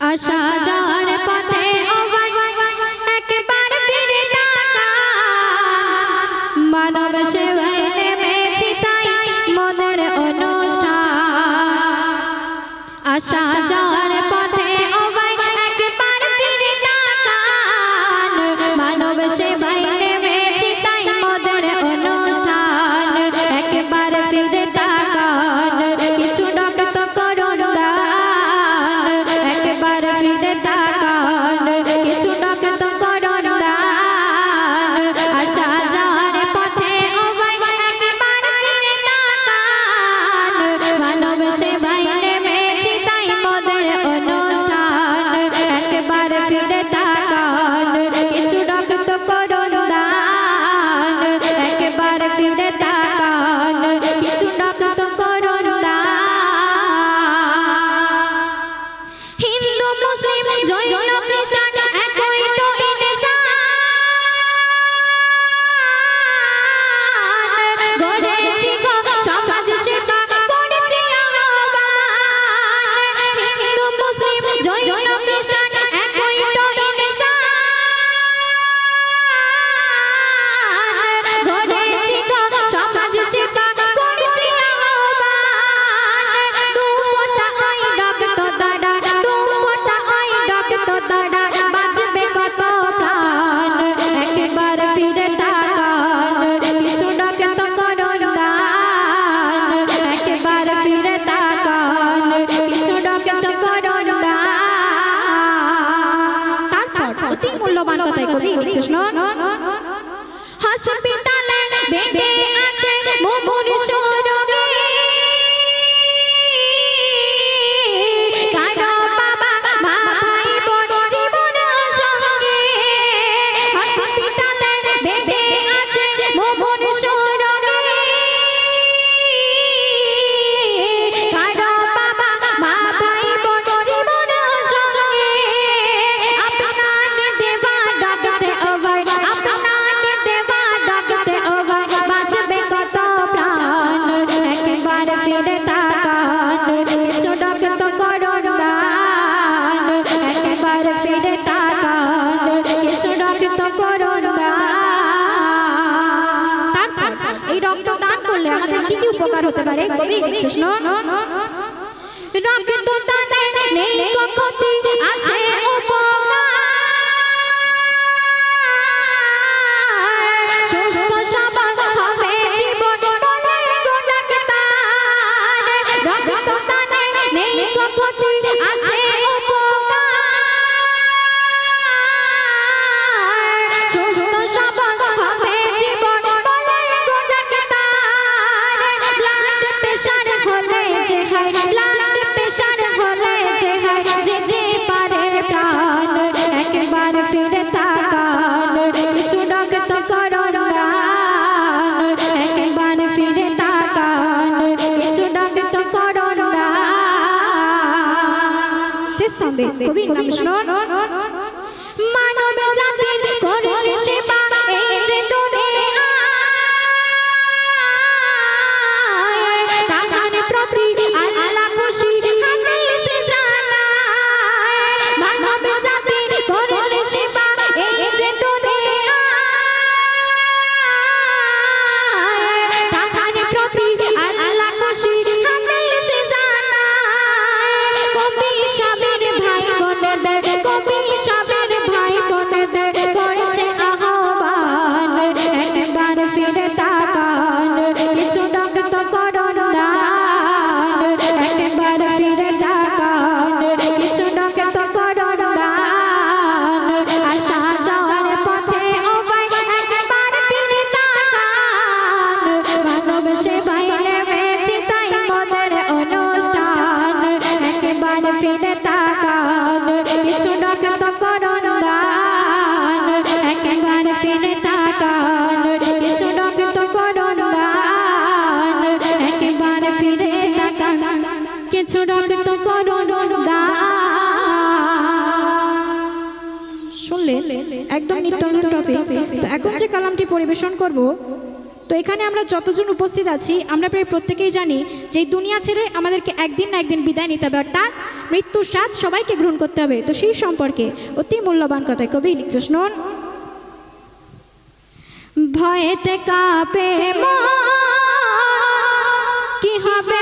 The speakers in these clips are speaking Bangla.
আসা যা করে তাকান তো করুন না। একবার ফিরে তাকান, কিছু তো করুন না। তারপর এই রক্তদান করলে আমাদের কি কি উপকার হতে পারে? কবি শুনুন সান্দে কবি রামকৃষ্ণ তবে তো এখন যে কালামটি পরিবেশন করব তো এখানে আমরা যতজন উপস্থিত আছি আমরা প্রায় প্রত্যেকেই জানি যে দুনিয়া ছেড়ে আমাদেরকে একদিন না একদিন বিদায় নিতে হবে আর তার মৃত্যুর স্বাদ সবাইকে গ্রহণ করতে হবে। তো সেই সম্পর্কে অতি মূল্যবান কথায় কবি লিখছে শুনুন ভয়েতে কাপে মা কি হবে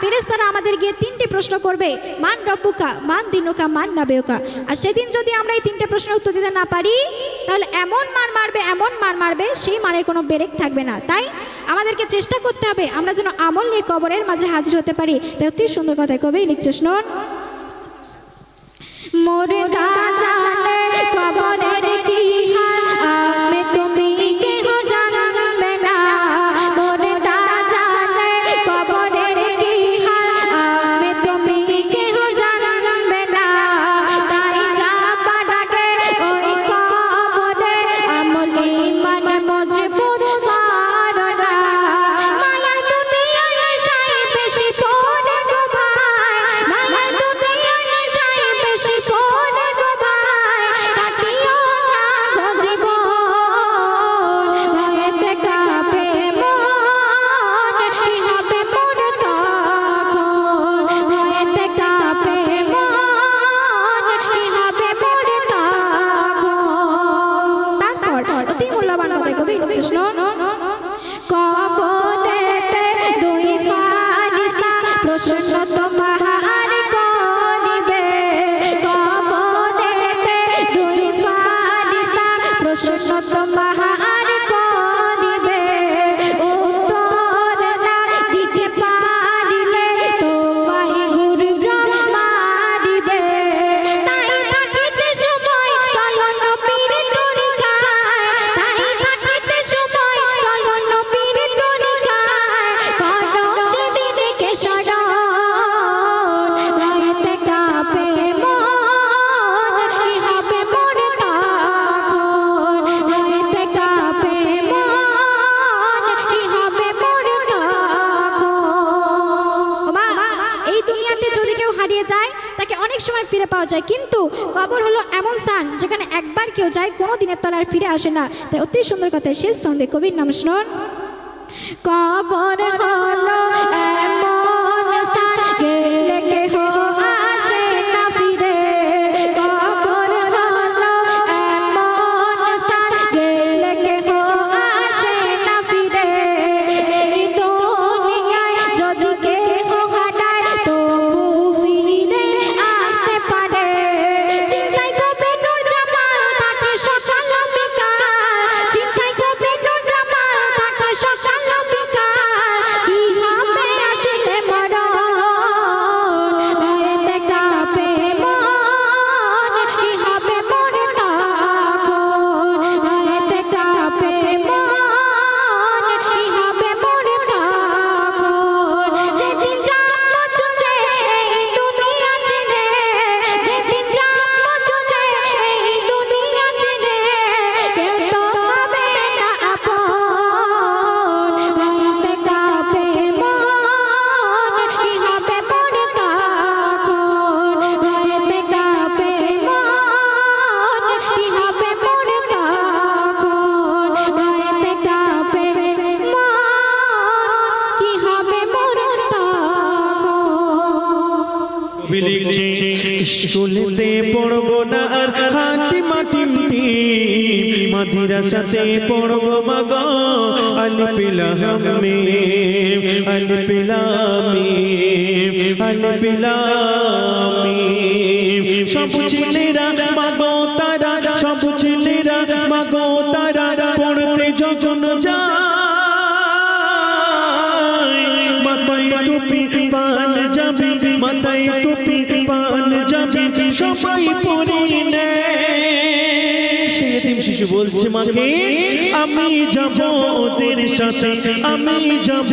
ফেরেস্তারা আমাদের গিয়ে তিনটি প্রশ্ন করবে, মান রব্বুকা, মান দিনুকা, মান নাবেউকা আর সেদিন যদি আমরা এই তিনটে প্রশ্নের উত্তর দিতে না পারি, তাহলে এমন মার মারবে, এমন মার মারবে, সেই মারের কোনো বেরেক থাকবে না। তাই আমাদেরকে চেষ্টা করতে হবে, আমরা যেন আমল নিয়ে কবরের মাঝে হাজির হতে পারি। তাই অতি সুন্দর কথায় কবে লিখছে, শুনুন। মোরে পাওয়া যায়। কিন্তু কবর হলো এমন স্থান যেখানে একবার কেউ যায়, কোনো দিনের তলার ফিরে আসে না। তাই অতি সুন্দর কথা, শেষ সন্ধে কবির নাম শুনুন কবর স্কুলেতে পড়ব না আর হাটি মাটি মাদিরাসাতে পড়ব মাগ। আলি পিলামে আলি পিলামে আলি পিলামে সব ছেলেরা মাগো বলছে মাকে, আমি যাব ওদের সাথে, আমি যাব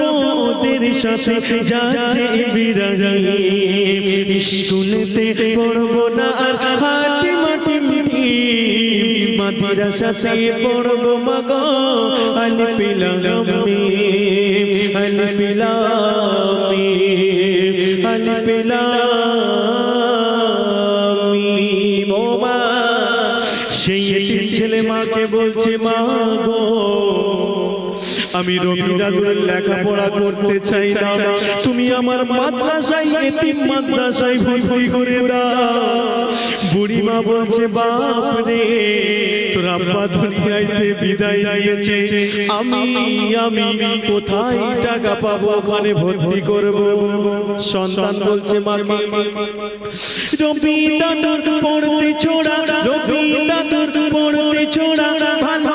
ওদের সাথে, যাচ্ছে বিরাগে স্কুলেতে পড়ব না আর মাটি মিটি। মাগো আল পিলামি আমি রবি দাদুর লেখাপড়া করতে চাই না তুমি আমার মাদ্রাসায় এতিম মাদ্রাসায় ভর্তি করে দাও। বুড়িমা বলছে বাপ রে তোর আব্বা দুনিয়াইতে বিদায় দিয়েছে আমি আমি কোথায় টাকা পাবো? ওখানে ভর্তি করব। সন্তান বলছে মাকে রবি দাদুর পড়তে ছোড়া রবি দাদুর পড়তে ছোড়া ভালো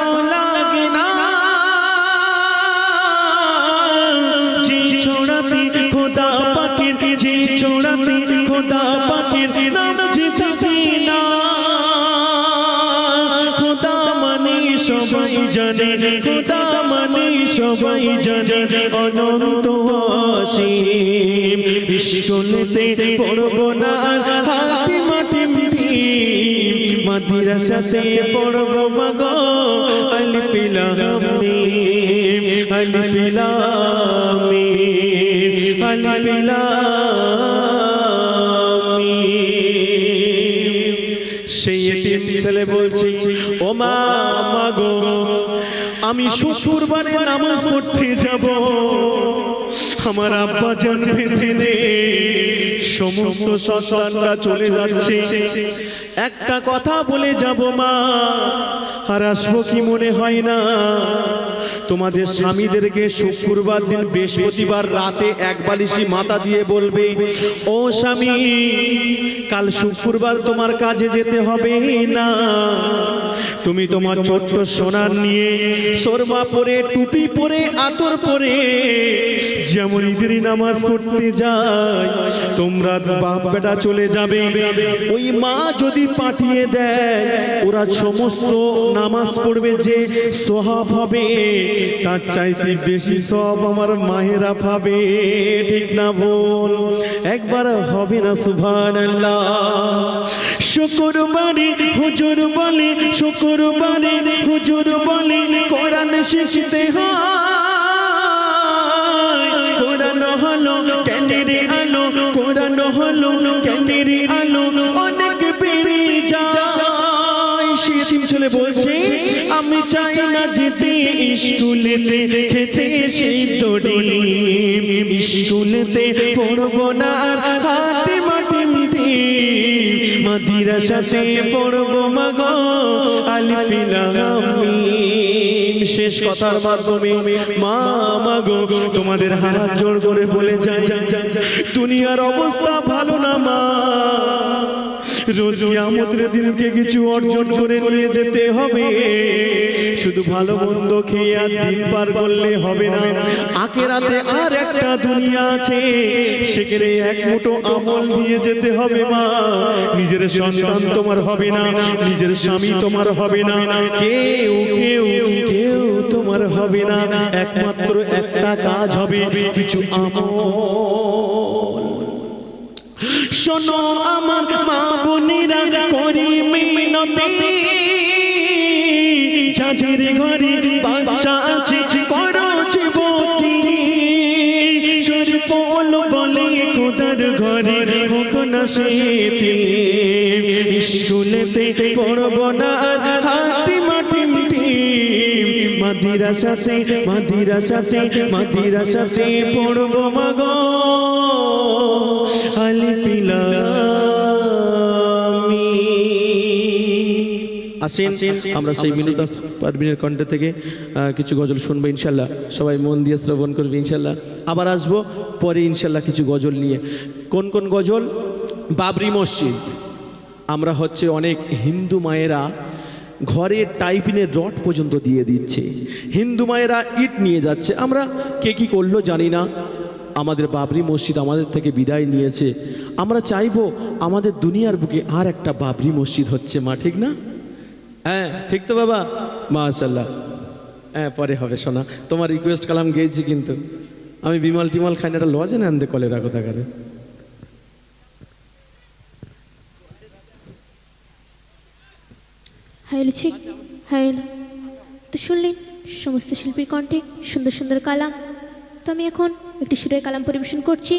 অনন্ত অসীম। স্কুলেতে পড়ব না, হাতি মাটি মিটি মাদ্রাসাতে পড়ব মগো আল পিলামি আল পিলামি আল পিলামি সেই ছেলে বলছে ও মা মাগো আমি শুক্রবারে নামাজ পড়তে যাব। আমার আব্বা জান নেই সমস্ত সন্তানরা চলে যাচ্ছে। একটা কথা বলে যাব মা আর আসব কি মনে হয় না? তোমাদের স্বামীদেরকে শুক্রবার দিন বৃহস্পতিবার রাতে এক বালিশি মাথা দিয়ে বলবে, ও স্বামী, কাল শুক্রবার তোমার কাজে যেতে হবে না। তুমি তোমার ছোট্ট সোনার নিয়ে সোরমা পরে, টুপি পরে, আতর পরে, যেমন ঈদের নামাজ পড়তে যায়, তোমরা বাপ বেটা চলে যাবে। ওই মা যদি পাঠিয়ে দেয় ওরা সমস্ত নামাজ পড়বে যে সোহাব হবে, তার চাইতে বেশি সব আমার মাহেরা পাবে। ঠিক না বল একবার হবে না সুভান শুকুর বাড়ি হুজুর বলে শুকুর বাড়ি হুজুর বলে কোরআন শিখতে হয়। ছেলে বলছে, আমি চাই না যেতে স্কুলেতে খেতে সেই দড়ি। স্কুলেতে পড়ব না হাতে মাটি মিটি। মাদিরাসাতে পড়ব মাগো আলিপিলামি শেষ কথার মাধ্যমে মা মাগো তোমাদের হাত জোড় করে বলে যায় দুনিয়ার অবস্থা ভালো না মা। রোজ কিয়ামতের দিনকে কিছু অর্জন করে নিয়ে যেতে হবে। শুধু ভালো মন্দ খেয়ে আর দিন পার করলে হবে না। আখেরাতে আর একটা দুনিয়া আছে। সেখানে এক মুঠো আমল দিয়ে যেতে হবে মা। নিজের সন্তান তোমার হবে না, নিজের স্বামী তোমার হবে না। কেউ কেউ কেউ তোমার হবে না। একমাত্র একটা কাজ হবে, কিছু আমল। শোনো আমার মা বোনেরা করি মিনতি। যাদের ঘরে বাচ্চা আছে খোদার ঘরে না না মাদিরা সাথে মাদিরা সাথে মাদিরা সাথে পড়ব মাগো। আসেন আমরা সেই বিনু দাস পারবিনের কণ্ঠ থেকে কিছু গজল শুনব ইনশাল্লাহ। সবাই মন দিয়ে শ্রবণ করবে ইনশাল্লাহ। আবার আসব পরে ইনশাল্লাহ কিছু গজল নিয়ে। কোন কোন গজল? বাবরি মসজিদ। আমরা হচ্ছে অনেক হিন্দু মায়েরা ঘরে টাইপিনের রড পর্যন্ত দিয়ে দিচ্ছে। হিন্দু মায়েরা ইট নিয়ে যাচ্ছে। আমরা কে কী করল জানি না। আমাদের বাবরি মসজিদ আমাদের থেকে বিদায় নিয়েছে। আমরা চাইব আমাদের দুনিয়ার বুকে আর একটা বাবরি মসজিদ হচ্ছে মা ঠিক না? হ্যাঁ ঠিক তো বাবা? মাশাল্লাহ হ্যাঁ পরে হবে শোনা তোমার রিকোয়েস্ট কালাম গেয়েছি কিন্তু। আমি বিমল টিমল খাই না লজে নেন দে কলে রাখো তাকারে তো শুনলেন, সমস্ত শিল্পীর কণ্ঠে সুন্দর সুন্দর কালাম। তো আমি এখন একটি সুরের কালাম পরিবেশন করছি।